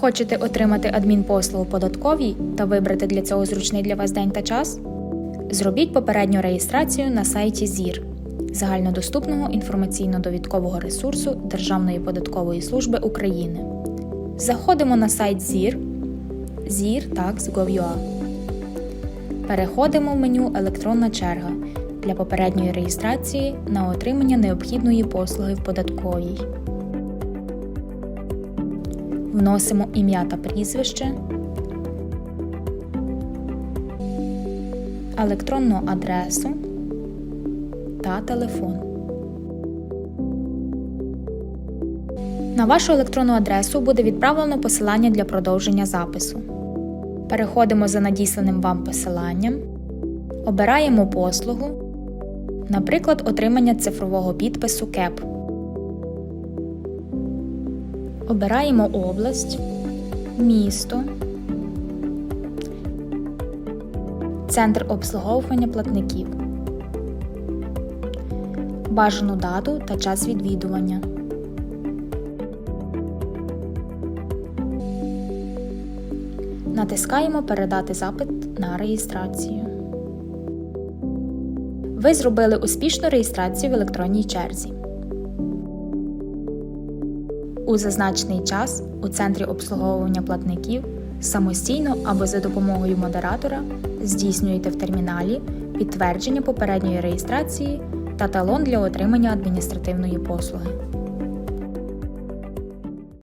Хочете отримати адмінпослугу податковій та вибрати для цього зручний для вас день та час? Зробіть попередню реєстрацію на сайті ЗІР загальнодоступного інформаційно-довідкового ресурсу Державної податкової служби України. Заходимо на сайт ЗІР zir.tax.gov.ua. Переходимо в меню Електронна черга для попередньої реєстрації на отримання необхідної послуги в податковій. Вносимо ім'я та прізвище, електронну адресу та телефон. На вашу електронну адресу буде відправлено посилання для продовження запису. Переходимо за надісланим вам посиланням, обираємо послугу, наприклад, отримання цифрового підпису КЕП. Обираємо область, місто, центр обслуговування платників, бажану дату та час відвідування. Натискаємо Передати запит на реєстрацію. Ви зробили успішну реєстрацію в електронній черзі. У зазначений час у центрі обслуговування платників самостійно або за допомогою модератора здійснюєте в терміналі підтвердження попередньої реєстрації та талон для отримання адміністративної послуги.